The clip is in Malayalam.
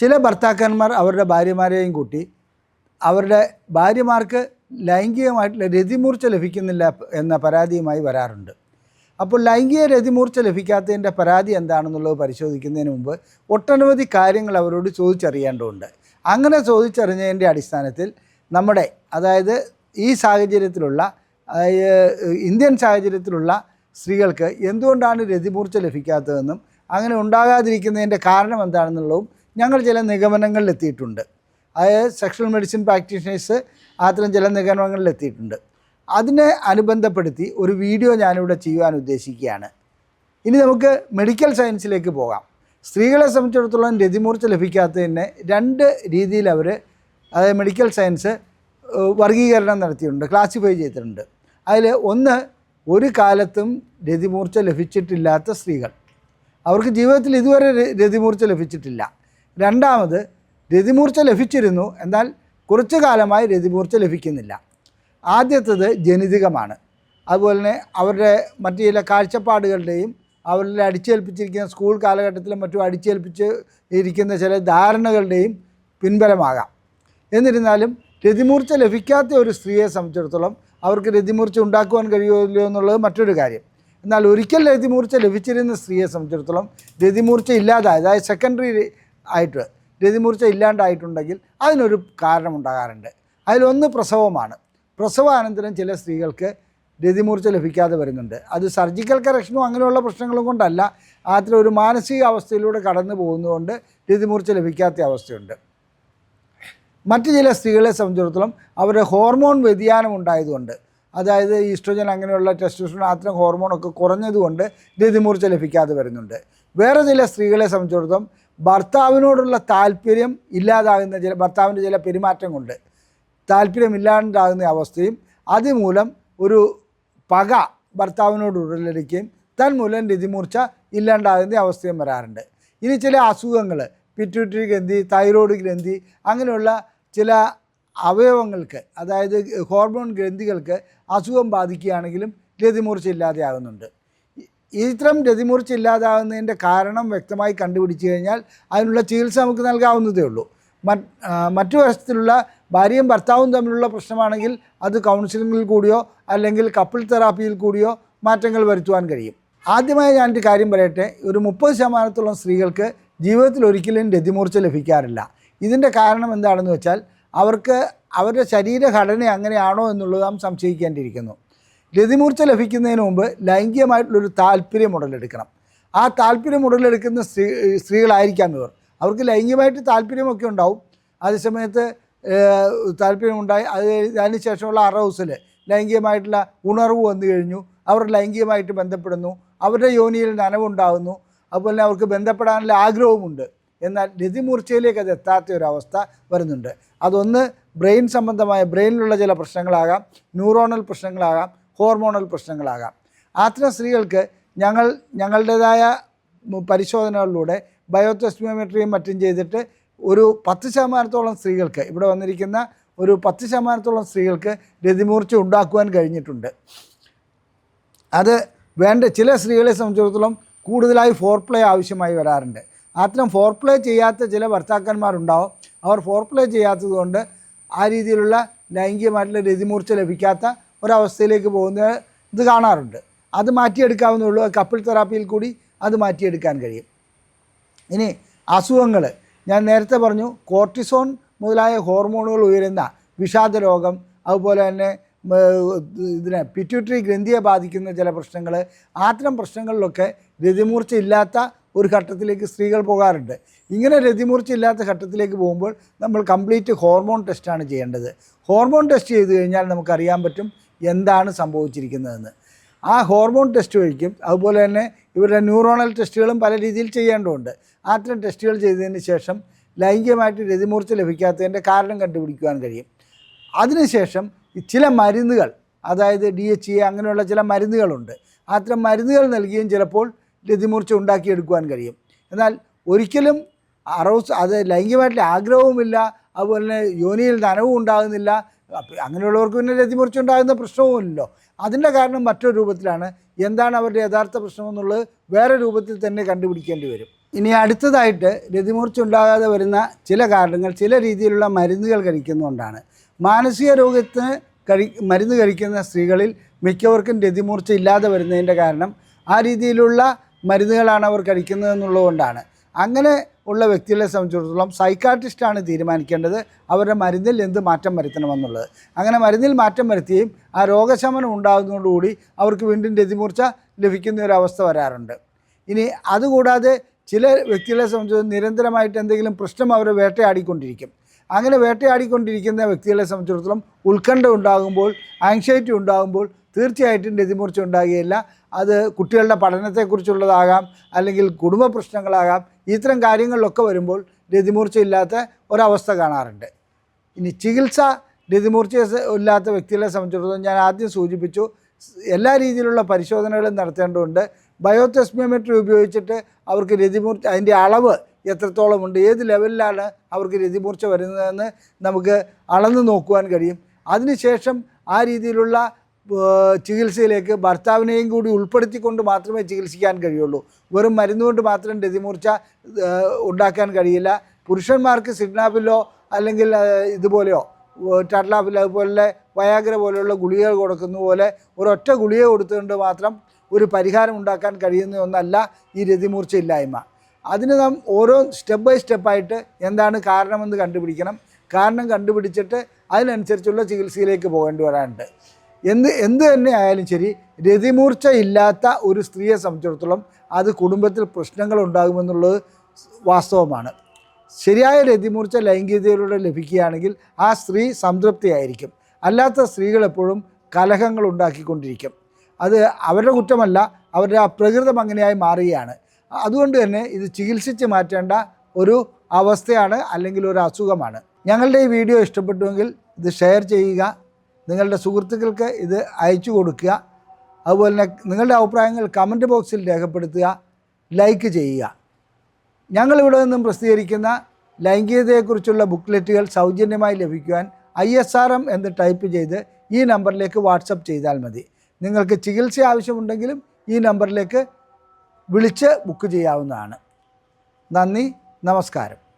ചില ഭർത്താക്കന്മാർ അവരുടെ ഭാര്യമാരെയും കൂട്ടി അവരുടെ ഭാര്യമാർക്ക് ലൈംഗികമായിട്ടുള്ള രതിമൂർച്ച ലഭിക്കുന്നില്ല എന്ന പരാതിയുമായി വരാറുണ്ട്. അപ്പോൾ ലൈംഗിക രതിമൂർച്ച ലഭിക്കാത്തതിന്റെ പരാതി എന്താണെന്നുള്ളത് പരിശോധിക്കുന്നതിന് മുമ്പ് ഒട്ടനവധി കാര്യങ്ങൾ അവരോട് ചോദിച്ചറിയേണ്ടതുണ്ട്. അങ്ങനെ ചോദിച്ചറിഞ്ഞതിന്റെ അടിസ്ഥാനത്തിൽ നമ്മുടെ അതായത് ഈ സാഹചര്യത്തിലുള്ള ഇന്ത്യൻ സാഹചര്യത്തിലുള്ള സ്ത്രീകൾക്ക് എന്തുകൊണ്ടാണ് രതിമൂർച്ച ലഭിക്കാത്തതെന്നും അങ്ങനെ ഉണ്ടാകാതിരിക്കുന്നതിന്റെ കാരണം എന്താണെന്നുള്ളതും ഞങ്ങൾ ചില നിഗമനങ്ങളിൽ എത്തിയിട്ടുണ്ട് അതായത് സെക്ഷൽ മെഡിസിൻ പ്രാക്ടീഷണേഴ്സ് അത്തരം ചില നിഗമനങ്ങളിൽ എത്തിയിട്ടുണ്ട് അതിനെ അനുബന്ധപ്പെടുത്തി ഒരു വീഡിയോ ഞാനിവിടെ ചെയ്യുവാൻ ഉദ്ദേശിക്കുകയാണ്. ഇനി നമുക്ക് മെഡിക്കൽ സയൻസിലേക്ക് പോകാം. സ്ത്രീകളെ സംബന്ധിച്ചിടത്തോളം രതിമൂർച്ച ലഭിക്കാത്തതിന് രണ്ട് രീതിയിൽ അവർ അതായത് മെഡിക്കൽ സയൻസ് വർഗീകരണം നടത്തിയിട്ടുണ്ട് ക്ലാസിഫൈ ചെയ്തിട്ടുണ്ട്. അതിൽ ഒന്ന് ഒരു കാലത്തും രതിമൂർച്ച ലഭിച്ചിട്ടില്ലാത്ത സ്ത്രീകൾ. അവർക്ക് ജീവിതത്തിൽ ഇതുവരെ രതിമൂർച്ച ലഭിച്ചിട്ടില്ല. രണ്ടാമത് രതിമൂർച്ച ലഭിച്ചിരുന്നു. എന്നാൽ കുറച്ചു കാലമായി രതിമൂർച്ച ലഭിക്കുന്നില്ല. ആദ്യത്തത് ജനിതകമാണ്. അതുപോലെ തന്നെ അവരുടെ മറ്റു ചില കാഴ്ചപ്പാടുകളുടെയും അവരിൽ അടിച്ചേൽപ്പിച്ചിരിക്കുന്ന സ്കൂൾ കാലഘട്ടത്തിലും മറ്റും അടിച്ചേൽപ്പിച്ച് ഇരിക്കുന്ന ചില ധാരണകളുടെയും പിൻബലമാകാം. എന്നിരുന്നാലും രതിമൂർച്ച ലഭിക്കാത്ത ഒരു സ്ത്രീയെ സംബന്ധിച്ചിടത്തോളം അവർക്ക് രതിമൂർച്ച ഉണ്ടാക്കുവാൻ കഴിയുമല്ലോ എന്നുള്ളത് മറ്റൊരു കാര്യം. എന്നാൽ ഒരിക്കൽ രതിമൂർച്ച ലഭിച്ചിരുന്ന സ്ത്രീയെ സംബന്ധിച്ചിടത്തോളം രതിമൂർച്ച ഇല്ലാതായ. അതായത് സെക്കൻഡറി ആയിട്ട് രതിമൂർച്ച ഇല്ലാണ്ടായിട്ടുണ്ടെങ്കിൽ അതിനൊരു കാരണമുണ്ടാകാറുണ്ട്. അതിലൊന്ന് പ്രസവമാണ്. പ്രസവാനന്തരം ചില സ്ത്രീകൾക്ക് രതിമൂർച്ച ലഭിക്കാതെ വരുന്നുണ്ട്. അത് സർജിക്കൽ കറക്ഷനും അങ്ങനെയുള്ള പ്രശ്നങ്ങളും കൊണ്ടല്ല. അത്ര ഒരു മാനസിക അവസ്ഥയിലൂടെ കടന്നു പോകുന്നതുകൊണ്ട് രതിമൂർച്ച ലഭിക്കാത്ത അവസ്ഥയുണ്ട്. മറ്റു ചില സ്ത്രീകളെ സംബന്ധിച്ചിടത്തോളം അവരുടെ ഹോർമോൺ വ്യതിയാനം ഉണ്ടായതുകൊണ്ട് അതായത് ഈസ്ട്രോജൻ അങ്ങനെയുള്ള ടെസ്റ്റോസ്ട്രോൺ ആത്രം ഹോർമോണൊക്കെ കുറഞ്ഞതുകൊണ്ട് രതിമൂർച്ച ലഭിക്കാതെ വരുന്നുണ്ട്. വേറെ ചില സ്ത്രീകളെ സംബന്ധിച്ചിടത്തോളം ഭർത്താവിനോടുള്ള താല്പര്യം ഇല്ലാതാകുന്ന ചില ഭർത്താവിന്റെ ചില പെരുമാറ്റം കൊണ്ട് താല്പര്യം ഇല്ലാണ്ടാകുന്ന അവസ്ഥയും അതുമൂലം ഒരു പക ഭർത്താവിനോട് ഉടലെടുക്കുകയും തന്മൂലം രതിമൂർച്ച ഇല്ലാണ്ടാകുന്ന അവസ്ഥയും വരാറുണ്ട്. ഇനി ചില അസുഖങ്ങൾ പിറ്റ്യൂട്ടറി ഗ്രന്ഥി തൈറോയ്ഡ് ഗ്രന്ഥി അങ്ങനെയുള്ള ചില അവയവങ്ങൾക്ക് അതായത് ഹോർമോൺ ഗ്രന്ഥികൾക്ക് അസുഖം ബാധിക്കുകയാണെങ്കിലും രതിമൂർച്ച ഇല്ലാതെ ആകുന്നുണ്ട് ഈ- ഇത്തരം രതിമൂർച്ച ഇല്ലാതാകുന്നതിന്റെ കാരണം വ്യക്തമായി കണ്ടുപിടിച്ചു കഴിഞ്ഞാൽ അതിനുള്ള ചികിത്സ നമുക്ക് നൽകാവുന്നതേ ഉള്ളൂ. മറ്റ് വശത്തിലുള്ള ഭാര്യയും ഭർത്താവും തമ്മിലുള്ള പ്രശ്നമാണെങ്കിൽ അത് കൗൺസിലിങ്ങിൽ കൂടിയോ അല്ലെങ്കിൽ കപ്പിൾ തെറാപ്പിയിൽ കൂടിയോ മാറ്റങ്ങൾ വരുത്തുവാൻ കഴിയും. ആദ്യമായി ഞാനൊരു കാര്യം പറയട്ടെ ഒരു മുപ്പത് ശതമാനത്തോളം സ്ത്രീകൾക്ക് ജീവിതത്തിൽ ഒരിക്കലും രതിമൂർച്ച ലഭിക്കാറില്ല. ഇതിന്റെ കാരണം എന്താണെന്ന് വെച്ചാൽ അവർക്ക് അവരുടെ ശരീരഘടന അങ്ങനെയാണോ എന്നുള്ളത് നാം സംശയിക്കേണ്ടിയിരിക്കുന്നു. രതിമൂർച്ച ലഭിക്കുന്നതിന് മുമ്പ് ലൈംഗികമായിട്ടുള്ളൊരു താല്പര്യം ഉടലെടുക്കണം. ആ താല്പര്യം ഉടലെടുക്കുന്ന സ്ത്രീ സ്ത്രീകളായിരിക്കാം ഇവർ. അവർക്ക് ലൈംഗികമായിട്ട് താല്പര്യമൊക്കെ ഉണ്ടാവും. അതേസമയത്ത് താല്പര്യമുണ്ടായി അത് അതിന് ശേഷമുള്ള അറൗസൽ ലൈംഗികമായിട്ടുള്ള ഉണർവ് വന്നു കഴിഞ്ഞു. അവർ ലൈംഗികമായിട്ട് ബന്ധപ്പെടുന്നു. അവരുടെ യോനിയിൽ നനവുണ്ടാകുന്നു അതുപോലെ തന്നെ അവർക്ക് ബന്ധപ്പെടാനുള്ള ആഗ്രഹവുമുണ്ട്. എന്നാൽ രതിമൂർച്ചയിലേക്ക് അത് എത്താത്ത ഒരവസ്ഥ വരുന്നുണ്ട്. അതൊന്ന് ബ്രെയിൻ സംബന്ധമായ ബ്രെയിനിലുള്ള ചില പ്രശ്നങ്ങളാകാം ന്യൂറോണൽ പ്രശ്നങ്ങളാകാം ഹോർമോണൽ പ്രശ്നങ്ങളാകാം. അത്തരം സ്ത്രീകൾക്ക് ഞങ്ങൾ ഞങ്ങളുടേതായ പരിശോധനകളിലൂടെ ബയോടെസ്റ്റിയോമെട്രിയും മറ്റും ചെയ്തിട്ട് ഒരു പത്ത് ശതമാനത്തോളം സ്ത്രീകൾക്ക് ഇവിടെ വന്നിരിക്കുന്ന ഒരു പത്ത് ശതമാനത്തോളം സ്ത്രീകൾക്ക് രതിമൂർച്ച ഉണ്ടാക്കുവാൻ കഴിഞ്ഞിട്ടുണ്ട്. അത് വേണ്ട ചില സ്ത്രീകളെ സംബന്ധിച്ചിടത്തോളം കൂടുതലായി ഫോർ പ്ലേ ആവശ്യമായി വരാറുണ്ട്. അത്തരം ഫോർ പ്ലേ ചെയ്യാത്ത ചില ഭർത്താക്കന്മാരുണ്ടാവും. അവർ ഫോർ പ്ലേ ചെയ്യാത്തത് കൊണ്ട് ആ രീതിയിലുള്ള ലൈംഗികമായിട്ടുള്ള രതിമൂർച്ച ലഭിക്കാത്ത ഒരവസ്ഥയിലേക്ക് പോകുന്ന ഇത് കാണാറുണ്ട്. അത് മാറ്റിയെടുക്കാവുന്നേ ഉള്ളൂ. കപ്പിൾ തെറാപ്പിയിൽ കൂടി അത് മാറ്റിയെടുക്കാൻ കഴിയും. ഇനി അസുഖങ്ങൾ ഞാൻ നേരത്തെ പറഞ്ഞു കോർട്ടിസോൺ മുതലായ ഹോർമോണുകൾ ഉയരുന്ന വിഷാദ രോഗം അതുപോലെ തന്നെ ഇതിനെ പിറ്റ്യൂട്ടറി ഗ്രന്ഥിയെ ബാധിക്കുന്ന ചില പ്രശ്നങ്ങൾ ആത്തരം പ്രശ്നങ്ങളിലൊക്കെ രതിമൂർച്ച ഇല്ലാത്ത ഒരു ഘട്ടത്തിലേക്ക് സ്ത്രീകൾ പോകാറുണ്ട്. ഇങ്ങനെ രതിമൂർച്ച ഇല്ലാത്ത ഘട്ടത്തിലേക്ക് പോകുമ്പോൾ നമ്മൾ കംപ്ലീറ്റ് ഹോർമോൺ ടെസ്റ്റാണ് ചെയ്യേണ്ടത്. ഹോർമോൺ ടെസ്റ്റ് ചെയ്ത് കഴിഞ്ഞാൽ നമുക്കറിയാൻ പറ്റും എന്താണ് സംഭവിച്ചിരിക്കുന്നതെന്ന്. ആ ഹോർമോൺ ടെസ്റ്റ് വഴിക്കും അതുപോലെ തന്നെ ഇവരുടെ ന്യൂറോണൽ ടെസ്റ്റുകളും പല രീതിയിൽ ചെയ്യേണ്ടതുണ്ട്. അത്തരം ടെസ്റ്റുകൾ ചെയ്തതിന് ശേഷം ലൈംഗികമായിട്ട് രതിമൂർച്ച ലഭിക്കാത്തതിന്റെ കാരണം കണ്ടുപിടിക്കുവാൻ കഴിയും. അതിനുശേഷം ചില മരുന്നുകൾ അതായത് ഡി എച്ച് എ അങ്ങനെയുള്ള ചില മരുന്നുകളുണ്ട്. അത്തരം മരുന്നുകൾ നൽകിയും ചിലപ്പോൾ രതിമൂർച്ച ഉണ്ടാക്കിയെടുക്കുവാൻ കഴിയും. എന്നാൽ ഒരിക്കലും അറോസ് അത് ലൈംഗികമായിട്ടുള്ള ആഗ്രഹവുമില്ല. അതുപോലെ തന്നെ യോനിയിൽ നനവും ഉണ്ടാകുന്നില്ല. അങ്ങനെയുള്ളവർക്ക് പിന്നെ രതിമൂർച്ച ഉണ്ടാകുന്ന പ്രശ്നവുമില്ലല്ലോ. അതിന്റെ കാരണം മറ്റൊരു രൂപത്തിലാണ്. എന്താണ് അവരുടെ യഥാർത്ഥ പ്രശ്നം എന്നുള്ളത് വേറെ രൂപത്തിൽ തന്നെ കണ്ടുപിടിക്കേണ്ടി വരും. ഇനി അടുത്തതായിട്ട് രതിമൂർച്ച ഉണ്ടാകാതെ വരുന്ന ചില കാരണങ്ങൾ ചില രീതിയിലുള്ള മരുന്നുകൾ കഴിക്കുന്നതുകൊണ്ടാണ്. മാനസിക രോഗത്തിന് കഴി മരുന്ന് കഴിക്കുന്ന സ്ത്രീകളിൽ മിക്കവർക്കും രതിമൂർച്ച ഇല്ലാതെ വരുന്നതിന്റെ കാരണം ആ രീതിയിലുള്ള മരുന്നുകളാണ് അവർ കഴിക്കുന്നതെന്നുള്ളതുകൊണ്ടാണ്. അങ്ങനെ ഉള്ള വ്യക്തികളെ സംബന്ധിച്ചിടത്തോളം സൈക്കാട്രിസ്റ്റാണ് തീരുമാനിക്കേണ്ടത്. അവരുടെ മരുന്നിൽ എന്ത് മാറ്റം വരുത്തണമെന്നുള്ളത്. അങ്ങനെ മരുന്നിൽ മാറ്റം വരുത്തുകയും ആ രോഗശമനം ഉണ്ടാകുന്നതോടുകൂടി അവർക്ക് വീണ്ടും രതിമൂർച്ച ലഭിക്കുന്ന ഒരു അവസ്ഥ വരാറുണ്ട്. ഇനി അതുകൂടാതെ ചില വ്യക്തികളെ സംബന്ധിച്ച് നിരന്തരമായിട്ട് എന്തെങ്കിലും പ്രശ്നം അവർ വേട്ടയാടിക്കൊണ്ടിരിക്കും. അങ്ങനെ വേട്ടയാടിക്കൊണ്ടിരിക്കുന്ന വ്യക്തികളെ സംബന്ധിച്ചിടത്തോളം ഉത്കണ്ഠ ഉണ്ടാകുമ്പോൾ ആങ്ഷൈറ്റി ഉണ്ടാകുമ്പോൾ തീർച്ചയായിട്ടും രതിമൂർച്ച ഉണ്ടാകുകയില്ല. അത് കുട്ടികളുടെ പഠനത്തെക്കുറിച്ചുള്ളതാകാം അല്ലെങ്കിൽ കുടുംബ പ്രശ്നങ്ങളാകാം ഇത്തരം കാര്യങ്ങളിലൊക്കെ വരുമ്പോൾ രതിമൂർച്ച ഇല്ലാത്ത ഒരവസ്ഥ കാണാറുണ്ട്. ഇനി ചികിത്സ രതിമൂർച്ച ഇല്ലാത്ത വ്യക്തികളെ സംബന്ധിച്ചിടത്തോളം ഞാൻ ആദ്യം സൂചിപ്പിച്ചു എല്ലാ രീതിയിലുള്ള പരിശോധനകളും നടത്തേണ്ടതുണ്ട്. ബയോതെസ്മിയോമെട്രി ഉപയോഗിച്ചിട്ട് അവർക്ക് രതിമൂർച്ച അതിന്റെ അളവ് എത്രത്തോളമുണ്ട് ഏത് ലെവലിലാണ് അവർക്ക് രതിമൂർച്ച വരുന്നതെന്ന് നമുക്ക് അളന്ന് നോക്കുവാൻ കഴിയും. അതിനുശേഷം ആ രീതിയിലുള്ള ചികിത്സയിലേക്ക് ഭർത്താവിനെയും കൂടി ഉൾപ്പെടുത്തിക്കൊണ്ട് മാത്രമേ ചികിത്സിക്കാൻ കഴിയുള്ളൂ. വെറും മരുന്ന് കൊണ്ട് മാത്രം രതിമൂർച്ച ഉണ്ടാക്കാൻ കഴിയില്ല. പുരുഷന്മാർക്ക് സിഡ്നാപ്പിലോ അല്ലെങ്കിൽ ഇതുപോലെയോ ടട്ലാപ്പിൽ അതുപോലെ വയാഗ്ര പോലെയുള്ള ഗുളികകൾ കൊടുക്കുന്ന പോലെ ഒരൊറ്റ ഗുളിക കൊടുത്തുകൊണ്ട് മാത്രം ഒരു പരിഹാരം ഉണ്ടാക്കാൻ കഴിയുന്ന ഒന്നല്ല ഈ രതിമൂർച്ച ഇല്ലായ്മ. അതിന് നാം ഓരോ സ്റ്റെപ്പ് ബൈ സ്റ്റെപ്പായിട്ട് എന്താണ് കാരണമെന്ന് കണ്ടുപിടിക്കണം. കാരണം കണ്ടുപിടിച്ചിട്ട് അതിനനുസരിച്ചുള്ള ചികിത്സയിലേക്ക് പോകേണ്ടി വരാനുണ്ട് എന്ത് എന്ത് തന്നെ ആയാലും ശരി രതിമൂർച്ച ഇല്ലാത്ത ഒരു സ്ത്രീയെ സംബന്ധിച്ചിടത്തോളം അത് കുടുംബത്തിൽ പ്രശ്നങ്ങൾ ഉണ്ടാകുമെന്നുള്ളത് വാസ്തവമാണ്. ശരിയായ രതിമൂർച്ച ലൈംഗികതയിലൂടെ ലഭിക്കുകയാണെങ്കിൽ ആ സ്ത്രീ സംതൃപ്തിയായിരിക്കും. അല്ലാത്ത സ്ത്രീകൾ എപ്പോഴും കലഹങ്ങൾ ഉണ്ടാക്കിക്കൊണ്ടിരിക്കും. അത് അവരുടെ കുറ്റമല്ല അവരുടെ ആ പ്രകൃതം അങ്ങനെയായി മാറുകയാണ്. അതുകൊണ്ട് തന്നെ ഇത് ചികിത്സിച്ച് മാറ്റേണ്ട ഒരു അവസ്ഥയാണ് അല്ലെങ്കിൽ ഒരു അസുഖമാണ്. ഞങ്ങളുടെ ഈ വീഡിയോ ഇഷ്ടപ്പെട്ടുവെങ്കിൽ ഇത് ഷെയർ ചെയ്യുക നിങ്ങളുടെ സുഹൃത്തുക്കൾക്ക് ഇത് അയച്ചു കൊടുക്കുക. അതുപോലെ തന്നെ നിങ്ങളുടെ അഭിപ്രായങ്ങൾ കമന്റ് ബോക്സിൽ രേഖപ്പെടുത്തുക. ലൈക്ക് ചെയ്യുക. ഞങ്ങളിവിടെ നിന്നും പ്രസിദ്ധീകരിക്കുന്ന ലൈംഗികതയെക്കുറിച്ചുള്ള ബുക്ക്ലെറ്റുകൾ സൗജന്യമായി ലഭിക്കുവാൻ ഐ എസ് ആർ എം എന്ന് ടൈപ്പ് ചെയ്ത് ഈ നമ്പറിലേക്ക് വാട്സപ്പ് ചെയ്താൽ മതി. നിങ്ങൾക്ക് ചികിത്സ ആവശ്യമുണ്ടെങ്കിലും ഈ നമ്പറിലേക്ക് വിളിച്ച് ബുക്ക് ചെയ്യാവുന്നതാണ്. നന്ദി നമസ്കാരം.